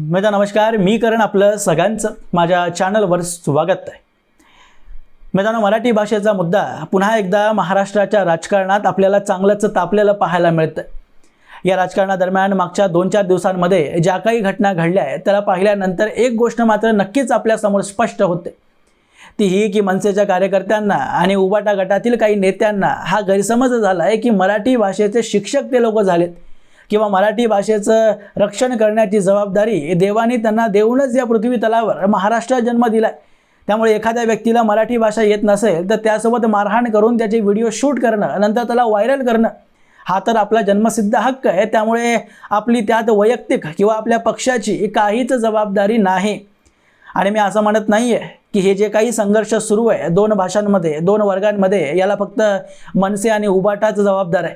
मित्र नमस्कार. मी करण आपलं सगळ्यांचं. माझ्या चॅनलवर स्वागत आहे. मित्रांनो मराठी भाषेचा मुद्दा. पुन्हा एकदा महाराष्ट्राच्या राजकारणात आपल्याला चांगलंच तापलेलं पाहायला मिळतं या राजकारणादरम्यान मागच्या दोन चार दिवसांमध्ये ज्या काही घटना घडल्या आहेत त्याला पाहिल्यानंतर एक गोष्ट मात्र नक्कीच आपल्यासमोर स्पष्ट होते. ती ही की मनसेच्या कार्यकर्त्यांना आणि उबाटा गटातील काही नेत्यांना हा गैरसमज झाला आहे की मराठी भाषेचे शिक्षक ते लोक झालेत. किंवा मराठी भाषेचं रक्षण करण्याची जबाबदारी देवाने त्यांना देऊनच या पृथ्वी तलावर महाराष्ट्रात जन्म दिलाय. त्यामुळे एखाद्या व्यक्तीला मराठी भाषा येत नसेल तर त्यासोबत मारहाण करून त्याचे व्हिडिओ शूट करणं नंतर त्याला व्हायरल करणं हा तर आपला जन्मसिद्ध हक्क आहे. त्यामुळे आपली त्यात वैयक्तिक किंवा आपल्या पक्षाची काहीच जबाबदारी नाही. आणि मी असं म्हणत नाही आहे की हे जे काही संघर्ष सुरू आहे दोन भाषांमध्ये दोन वर्गांमध्ये याला फक्त मनसे आणि उबाटाच जबाबदार आहे.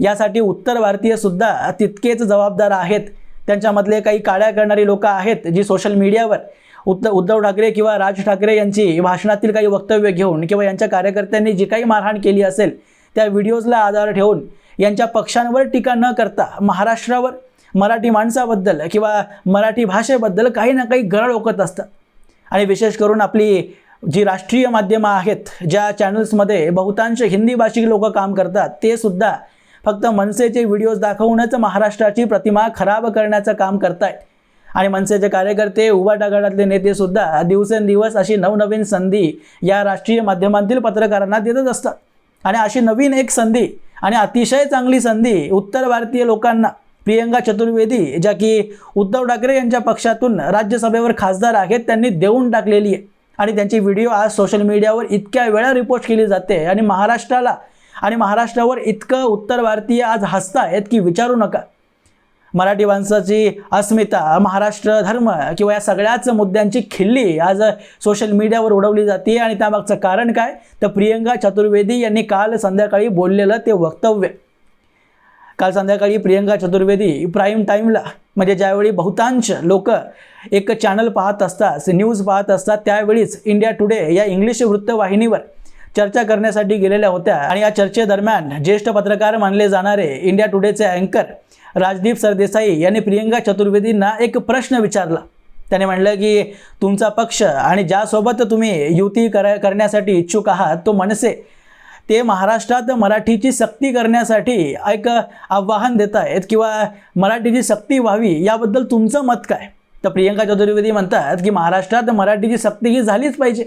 यासाठी उत्तर भारतीय सुद्धा तितकेच जबाबदार आहेत. त्यांच्यामधले काही काळ्या करणारी लोक आहेत जी सोशल मीडियावर उत्त उद्धव ठाकरे किंवा राज ठाकरे यांची भाषणातील काही वक्तव्य घेऊन किंवा यांच्या कार्यकर्त्यांनी जी काही मारहाण केली असेल त्या व्हिडिओजला आधार ठेवून यांच्या पक्षांवर टीका न करता महाराष्ट्रावर मराठी माणसाबद्दल किंवा मराठी भाषेबद्दल काही ना काही गरळ ओकत असतात आणि विशेष करून आपली जी राष्ट्रीय माध्यमं आहेत ज्या चॅनल्समध्ये बहुतांश हिंदी भाषिक लोक काम करतात ते सुद्धा फक्त मनसेचे व्हिडिओज दाखवूनच महाराष्ट्राची प्रतिमा खराब करण्याचं काम करतायत. आणि मनसेचे कार्यकर्ते उभा गटातले नेते सुद्धा दिवसेंदिवस अशी नवनवीन संधी या राष्ट्रीय माध्यमांतील पत्रकारांना देतच असतात. आणि अशी नवीन एक संधी आणि अतिशय चांगली संधी उत्तर भारतीय लोकांना प्रियंका चतुर्वेदी ज्या की उद्धव ठाकरे यांच्या पक्षातून राज्यसभेवर खासदार आहेत त्यांनी देऊन टाकलेली आहे. आणि त्यांची व्हिडिओ आज सोशल मीडियावर इतक्या वेळा रिपोर्ट केली जाते. आणि महाराष्ट्राला आणि महाराष्ट्रावर इतकं उत्तर भारतीय आज हसतायत की विचारू नका. मराठी माणसाची अस्मिता महाराष्ट्र धर्म किंवा या सगळ्याच मुद्द्यांची खिल्ली आज सोशल मीडियावर उडवली जाते. आणि त्यामागचं कारण काय? तर प्रियंका चतुर्वेदी यांनी काल संध्याकाळी बोललेलं ते वक्तव्य. काल संध्याकाळी प्रियंका चतुर्वेदी प्राईम टाईमला म्हणजे ज्यावेळी बहुतांश लोक एक चॅनल पाहत असतात न्यूज पाहत असतात त्यावेळीच इंडिया टुडे या इंग्लिश वृत्तवाहिनीवर चर्चा करण्यासाठी गेलेल्या होत्या. आणि या चर्चेदरम्यान ज्येष्ठ पत्रकार मानले जाणारे इंडिया टुडेचे अँकर राजदीप सरदेसाई यांनी प्रियंका चतुर्वेदींना एक प्रश्न विचारला. त्याने म्हणलं की तुमचा पक्ष आणि ज्यासोबत तुम्ही युती करा करण्यासाठी इच्छुक आहात तो मनसे. ते महाराष्ट्रात मराठीची सक्ती करण्यासाठी एक आव्हान देत आहेत किंवा मराठीची सक्ती व्हावी याबद्दल तुमचं मत काय? तर प्रियंका चतुर्वेदी म्हणतात की महाराष्ट्रात मराठीची सक्ती ही झालीच पाहिजे.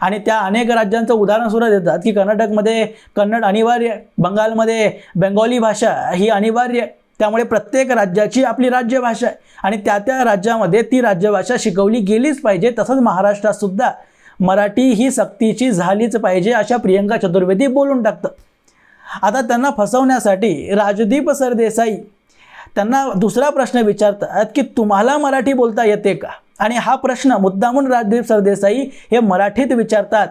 आणि त्या अनेक राज्यांचं उदाहरण सुद्धा देतात की कर्नाटकमध्ये कन्नड अनिवार्य बंगालमध्ये बेंगॉली भाषा ही अनिवार्य. त्यामुळे प्रत्येक राज्याची आपली राज्यभाषा आहे. आणि त्या त्या राज्यामध्ये ती राज्यभाषा शिकवली गेलीच पाहिजे. तसंच महाराष्ट्रात सुद्धा मराठी ही सक्तीची झालीच पाहिजे अशा प्रियंका चतुर्वेदी बोलून टाकतं आता त्यांना फसवण्यासाठी राजदीप सरदेसाई त्यांना दुसरा प्रश्न विचारतात की तुम्हाला मराठी बोलता येते का? आणि हा प्रश्न मुद्दामून राजदीप सरदेसाई हे मराठीत विचारतात.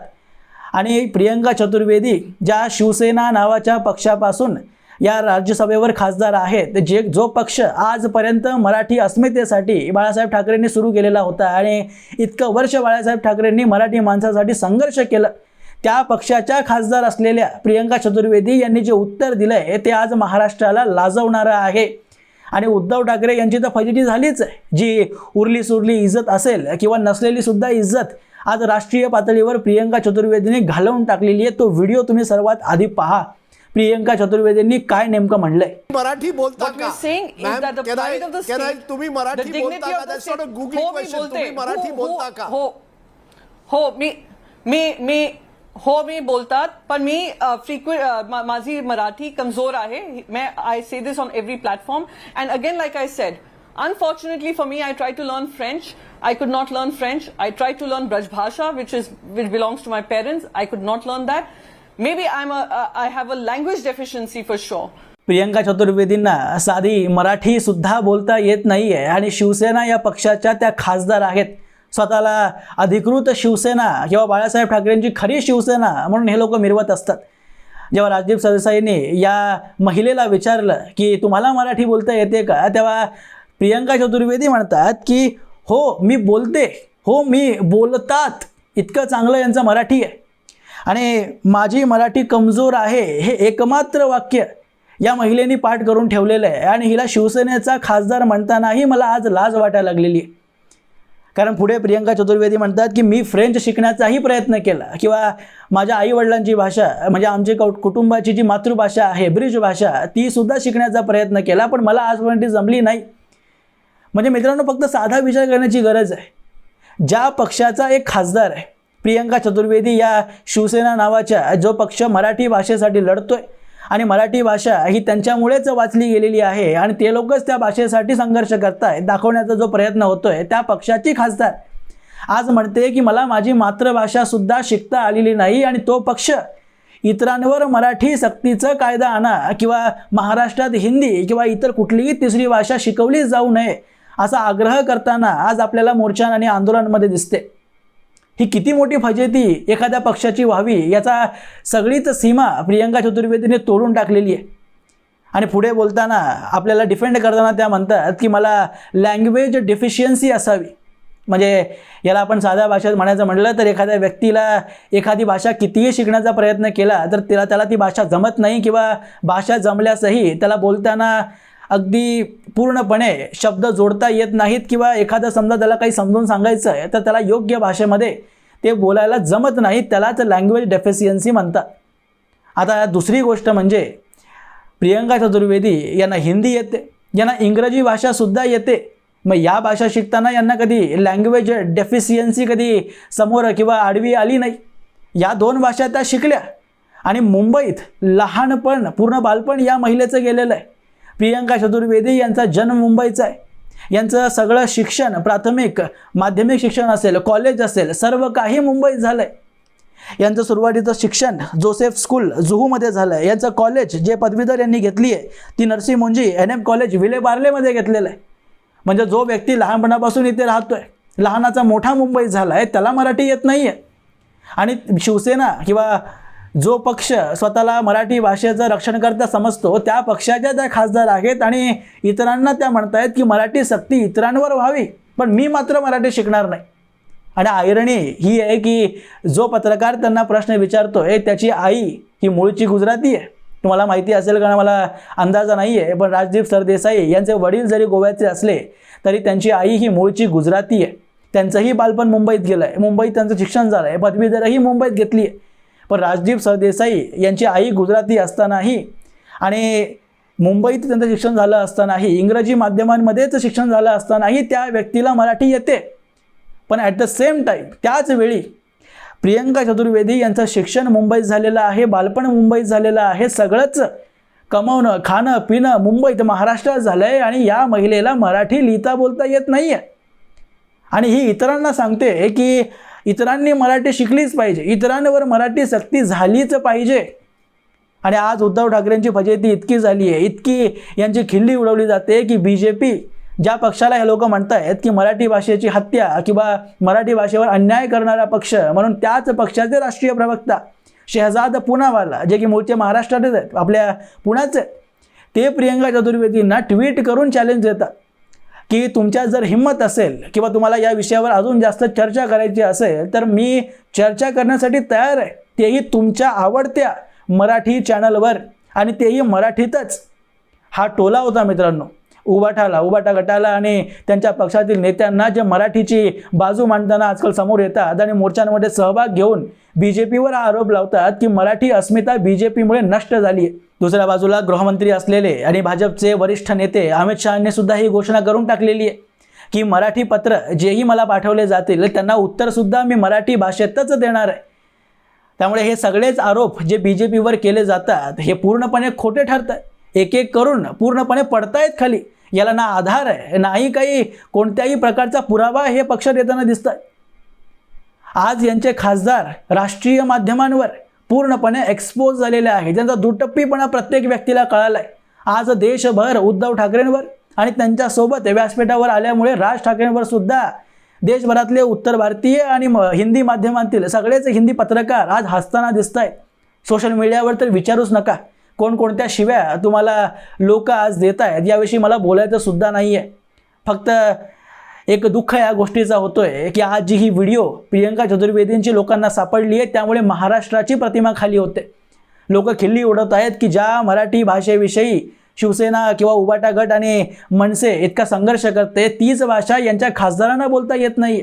आणि प्रियंका चतुर्वेदी ज्या शिवसेना नावाच्या पक्षापासून या राज्यसभेवर खासदार आहेत जे जो पक्ष आजपर्यंत मराठी अस्मितेसाठी बाळासाहेब ठाकरेंनी सुरू केलेला होता आणि इतकं वर्ष बाळासाहेब ठाकरेंनी मराठी माणसासाठी संघर्ष केलं त्या पक्षाच्या खासदार असलेल्या प्रियंका चतुर्वेदी यांनी जे उत्तर दिलं आहे ते आज महाराष्ट्राला लाजवणारं आहे. आणि उद्धव ठाकरे यांची तर फजिती झालीच आहे. जी उरली सुरली इज्जत असेल किंवा नसलेली सुद्धा इज्जत आज राष्ट्रीय पातळीवर प्रियंका चतुर्वेदीने घालवून टाकलेली आहे. तो व्हिडिओ तुम्ही सर्वात आधी पहा. प्रियंका चतुर्वेदींनी काय नेमकं म्हणलंय? मराठी बोलता का? तुम्ही मराठी बोलता का? हो हो, बोलता हो, का? हो हो मी मी मी हो मी बोलतात पण मी फ्रिक्वे माझी मराठी कमजोर आहे. मी I say this on every platform and again like I said unfortunately for me I try to learn French I could not learn French I try to learn Brajbhasha which is which belongs to my parents I could not learn that maybe I I have a language deficiency for show Priyanka चतुर्वेदींना साधी मराठी सुद्धा बोलता येत नाही आहे आणि शिवसेना या पक्षाच्या त्या खासदार आहेत. स्वतःला अधिकृत शिवसेना किंवा बाळासाहेब ठाकरेंची खरी शिवसेना म्हणून हे लोक मिरवत असतात. जेव्हा राजदीप सरदेसाईंनी या महिलेला विचारलं की तुम्हाला मराठी बोलता येते का? तेव्हा प्रियंका चतुर्वेदी म्हणतात की हो मी बोलते. हो मी बोलतात. इतकं चांगलं यांचं मराठी आहे. आणि माझी मराठी कमजोर आहे हे एकमात्र वाक्य या महिलेनी पाठ करून ठेवलेलं आहे. आणि हिला शिवसेनेचा खासदार म्हणतानाही मला आज लाज वाटायला लागलेली आहे. कारण पुढे प्रियंका चतुर्वेदी म्हणतात की मी फ्रेंच शिकण्याचाही प्रयत्न केला. किंवा माझ्या आईवडिलांची भाषा म्हणजे आमची कौ कुटुंबाची जी मातृभाषा आहे ब्रिज भाषा ती सुद्धा शिकण्याचा प्रयत्न केला पण मला आजपर्यंत ती जमली नाही. म्हणजे मित्रांनो फक्त साधा विचार करण्याची गरज आहे. ज्या पक्षाचा एक खासदार आहे प्रियंका चतुर्वेदी या शिवसेना नावाच्या जो पक्ष मराठी भाषेसाठी लढतोय आणि मराठी भाषा ही त्यांच्यामुळेच वाचली गेलेली आहे आणि ते लोकच त्या भाषेसाठी संघर्ष करतायत दाखवण्याचा जो प्रयत्न होतोय त्या पक्षाची खासदार. आज म्हणते की मला माझी मातृभाषा सुद्धा शिकता आलेली नाही आणि तो पक्ष इतरांवर मराठी सक्तीचा कायदा आणा किंवा महाराष्ट्रात हिंदी किंवा इतर कुठलीही तिसरी भाषा शिकवली जाऊ नये असा आग्रह करताना आज आपल्याला मोर्चा आणि आंदोलनामध्ये दिसते. ही किती मोठी फजेती एखाद्या पक्षाची व्हावी याचा सगळीच सीमा प्रियंका चतुर्वेदीने तोडून टाकलेली आहे. आणि पुढे बोलताना आपल्याला डिफेंड करताना त्या म्हणतात की मला लँग्वेज डेफिशियन्सी असावी. म्हणजे याला आपण साध्या भाषेत म्हणायचं म्हटलं तर एखाद्या व्यक्तीला एखादी भाषा कितीही शिकण्याचा प्रयत्न केला तर त्याला त्याला ती भाषा जमत नाही किंवा भाषा जमल्यासही त्याला बोलताना अगदी पूर्णपणे शब्द जोडता येत नाहीत किंवा एखादं समजा त्याला काही समजून सांगायचं आहे तर त्याला योग्य भाषेमध्ये ते बोलायला जमत नाही त्यालाच लँग्वेज डेफिशियन्सी म्हणतात. आता दुसरी गोष्ट म्हणजे प्रियंका चतुर्वेदी यांना हिंदी येते यांना इंग्रजी भाषासुद्धा येते. मग या भाषा शिकताना यांना कधी लँग्वेज डेफिशियन्सी कधी समोर किंवा आडवी आली नाही. या दोन भाषा त्या शिकल्या. आणि मुंबईत लहानपण पूर्ण बालपण या महिलेचं गेलेलं आहे. प्रियंका चतुर्वेदी यांचा जन्म मुंबईचा आहे. यांचं सगळं शिक्षण प्राथमिक माध्यमिक शिक्षण असेल कॉलेज असेल सर्व काही मुंबईत झालं आहे यांचं सुरुवातीचं शिक्षण जोसेफ स्कूल जुहूमध्ये झालं आहे यांचं कॉलेज जे पदवीधर यांनी घेतली आहे ती Narsee Monjee N M college Vile बार्लेमध्ये घेतलेलं आहे. म्हणजे जो व्यक्ती लहानपणापासून इथे राहतो आहे लहानाचा मोठा मुंबईत झाला आहे त्याला मराठी येत नाही आहे आणि शिवसेना किंवा जो पक्ष स्वतःला मराठी भाषेचं रक्षणकर्ता समजतो त्या पक्षाच्या त्या खासदार आहेत आणि इतरांना त्या म्हणतायत की मराठी सक्ती इतरांवर व्हावी. पण मी मात्र मराठी शिकणार नाही. आणि आयरणी ही आहे की जो पत्रकार त्यांना प्रश्न विचारतो आहे त्याची आई ही मूळची गुजराती आहे. तुम्हाला माहिती असेल कारण मला अंदाजा नाही आहे पण राजदीप सरदेसाई यांचे वडील जरी गोव्याचे असले तरी त्यांची आई ही मूळची गुजराती आहे. त्यांचंही बालपण मुंबईत गेलं आहे मुंबईत त्यांचं शिक्षण झालं आहे पदवीधरही मुंबईत घेतली आहे पण राजदीप सरदेसाई यांची आई गुजराती असतानाही आणि मुंबईत त्यांचं शिक्षण झालं असतानाही इंग्रजी माध्यमांमध्येच शिक्षण झालं असतानाही त्या व्यक्तीला मराठी येते. पण ॲट द सेम टाईम त्याच वेळी प्रियंका चतुर्वेदी यांचं शिक्षण मुंबईत झालेलं आहे बालपण मुंबईत झालेलं आहे सगळंच कमवणं खाणं पिणं मुंबईत महाराष्ट्रात झालं आहे आणि या महिलेला मराठी लिहिता बोलता येत नाही आहे आणि ही इतरांना सांगते की इतरांनी मराठी शिकलीच पाहिजे. इतरांवर मराठी सक्ती झालीच पाहिजे. आणि आज उद्धव ठाकरेंची फजेती इतकी झाली आहे इतकी यांची खिल्ली उडवली जाते की बी जे पी ज्या पक्षाला हे लोक आहेत की मराठी भाषेची हत्या किंवा मराठी भाषेवर अन्याय करणारा पक्ष म्हणून त्याच पक्षाचे राष्ट्रीय प्रवक्ता शहजाद पुनावाला जे की मूळचे महाराष्ट्रातच आहेत आपल्या पुण्याचे ते प्रियंका चतुर्वेदींना ट्विट करून चॅलेंज देतात. की तुमच्या जर हिंमत असेल किंवा तुम्हाला या विषयावर अजून जास्त चर्चा करायची असेल तर मी चर्चा करण्यासाठी तयार आहे. तेही तुमच्या आवडत्या मराठी चॅनलवर आणि तेही मराठीतच. हा टोला होता मित्रांनो. उबाठाला उबाटा गटाला आणि त्यांच्या पक्षातील नेत्यांना जे मराठीची बाजू मांडताना आजकाल समोर येतात आणि मोर्चांमध्ये सहभाग घेऊन बी जे पीवर आरोप लावतात की मराठी अस्मिता बी जे पीमुळे नष्ट झाली आहे. दुसऱ्या बाजूला गृहमंत्री असलेले आणि भाजपचे वरिष्ठ नेते अमित शहाने सुद्धा ही घोषणा करून टाकलेली आहे की मराठी पत्र जेही मला पाठवले जातील त्यांना उत्तरसुद्धा मी मराठी भाषेतच देणार आहे. त्यामुळे हे सगळेच आरोप जे बी जे पीवर केले जातात हे पूर्णपणे खोटे ठरत आहे एक एक करून पूर्णपणे पडतायत खाली. याला ना आधार आहे नाही काही कोणत्याही प्रकारचा पुरावा हे पक्षात येताना दिसत आहे आज यांचे खासदार राष्ट्रीय माध्यमांवर पूर्णपणे एक्सपोज झालेले आहे त्यांचा दुटप्पीपणा प्रत्येक व्यक्तीला कळाला आहे आज देशभर उद्धव ठाकरेंवर आणि त्यांच्यासोबत व्यासपीठावर आल्यामुळे राज ठाकरेंवर सुद्धा देशभरातले उत्तर भारतीय आणि म- हिंदी माध्यमांतील सगळेच हिंदी पत्रकार आज हसताना दिसत आहेत सोशल मीडियावर तर विचारूच नका. कोणकोणत्या शिव्या तुम्हाला लोक आज देत आहेत याविषयी मला बोलायचं सुद्धा नाही आहे फक्त एक दुःख या गोष्टीचा होतोय की आज जी ही व्हिडिओ प्रियंका चतुर्वेदींची लोकांना सापडली आहे त्यामुळे महाराष्ट्राची प्रतिमा खाली होते. लोक खिल्ली उडत आहेत की ज्या मराठी भाषेविषयी शिवसेना किंवा उबाटा गट आणि मनसे इतका संघर्ष करते तीच भाषा यांच्या खासदारांना बोलता येत नाही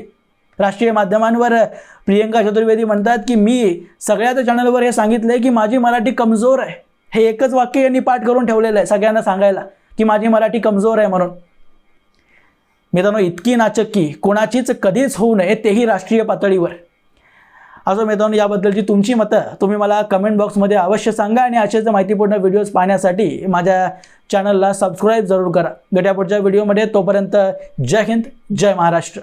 राष्ट्रीय माध्यमांवर प्रियंका चतुर्वेदी म्हणतात की मी सगळ्याच चॅनलवर हे सांगितलं आहे की माझी मराठी कमजोर आहे. हे एकच वाक्य यांनी पाठ करून ठेवलेलं आहे सगळ्यांना सांगायला की माझी मराठी कमजोर आहे म्हणून. मित्रांनो इतकी नाचक्की कोणाचीच कधीच होऊ नये तेही राष्ट्रीय पातळीवर. असो मित्रांनो याबद्दलची तुमची मतं तुम्ही मला कमेंट बॉक्समध्ये अवश्य सांगा आणि असेच माहितीपूर्ण व्हिडिओज पाहण्यासाठी माझ्या चॅनलला सबस्क्राईब जरूर करा. भेट्या पुढच्या व्हिडिओमध्ये तोपर्यंत जय हिंद जय महाराष्ट्र.